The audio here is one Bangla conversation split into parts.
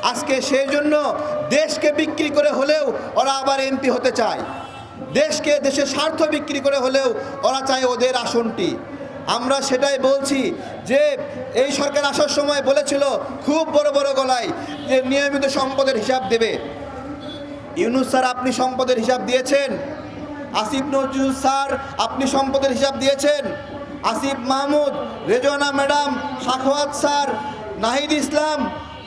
আজকে সেই জন্য দেশকে বিক্রি করে হলেও ওরা আবার এমপি হতে চায়। দেশকে, দেশের স্বার্থ বিক্রি করে হলেও ওরা চায় ওদের আসনটি। আমরা সেটাই বলছি যে, এই সরকার আসার সময় বলেছিল খুব বড় বড় গলায় যে নিয়মিত সম্পদের হিসাব দেবে। ইউনুস স্যার, আপনি সম্পদের হিসাব দিয়েছেন? আসিফ নজরুল স্যার, আপনি সম্পদের হিসাব দিয়েছেন? আসিফ মাহমুদ, রেজওয়ানা ম্যাডাম সাখওয়াত স্যার, নাহিদ ইসলাম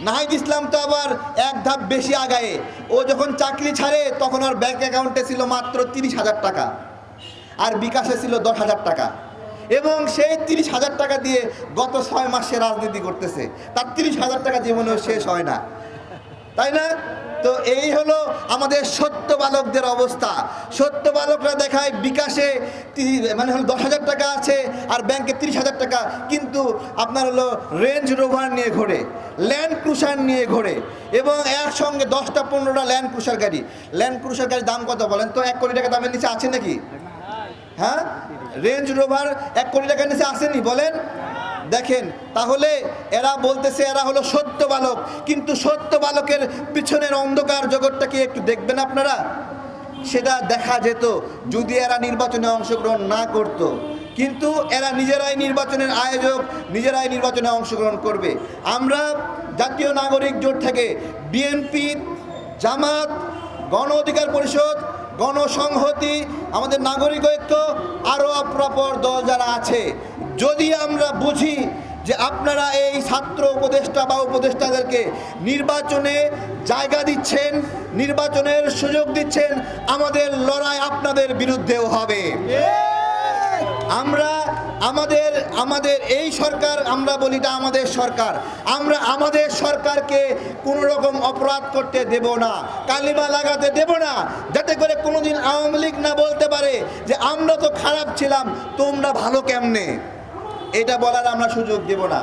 নাহিদ ইসলাম তো আবার এক ধাপ বেশি আগায়ে। ও যখন চাকরি ছাড়ে, তখন ওর ব্যাংক অ্যাকাউন্টে ছিল মাত্র তিরিশ হাজার টাকা। আর বিকাশে ছিল দশ হাজার টাকা। এবং সেই তিরিশ হাজার টাকা দিয়ে গত ছয় মাসে রাজনীতি করতেছে। তার তিরিশ হাজার টাকা জীবনেও শেষ হয় না। তাই না? তো এই হলো আমাদের সত্য বালকদের অবস্থা। সত্য বালকরা দেখায় বিকাশে মানে হলো দশ হাজার টাকা আছে আর ব্যাংকে তিরিশ হাজার টাকা, কিন্তু আপনার হলো রেঞ্জ রোভার নিয়ে ঘোরে ল্যান্ড ক্রুশার নিয়ে ঘোরে এবং একসঙ্গে দশটা পনেরোটা ল্যান্ড ক্রুশার গাড়ি। ল্যান্ড ক্রুশার গাড়ির দাম কত বলেন তো? এক কোটি টাকা দামের নিচে আছে নাকি? হ্যাঁ? রেঞ্জ রোভার এক কোটি টাকার নিচে আসেনি, বলেন। দেখেন, তাহলে এরা বলতেছে এরা হলো সত্য বালক, কিন্তু সত্য বালকের পিছনের অন্ধকার জগৎটাকে একটু দেখবেন আপনারা। সেটা দেখা যেত যদি এরা নির্বাচনে অংশগ্রহণ না করত। কিন্তু এরা নিজেরাই নির্বাচনের আয়োজক, নিজেরাই নির্বাচনে অংশগ্রহণ করবে। আমরা জাতীয় নাগরিক জোট থেকে বিএনপি জামাত, গণ অধিকার পরিষদ, গণসংহতি, আমাদের নাগরিক ঐক্য আরও অপ্রাপর দল যারা আছে। যদি আমরা বুঝি যে আপনারা এই ছাত্র উপদেষ্টা বা উপদেষ্টাদেরকে নির্বাচনে জায়গা দিচ্ছেন, নির্বাচনের সুযোগ দিচ্ছেন, আমাদের লড়াই আপনাদের বিরুদ্ধেও হবে। আমরা আমাদের আমাদের এই সরকার, আমরা বলি না আমাদের সরকার। আমরা আমাদের সরকারকে কোনো রকম অপরাধ করতে দেব না, কালিমা লাগাতে দেব না, যাতে করে কোনোদিন আওয়ামী লীগ না বলতে পারে যে আমরা তো খারাপ ছিলাম, তোমরা ভালো কেমনে? এটা বলার আমরা সুযোগ দেব না।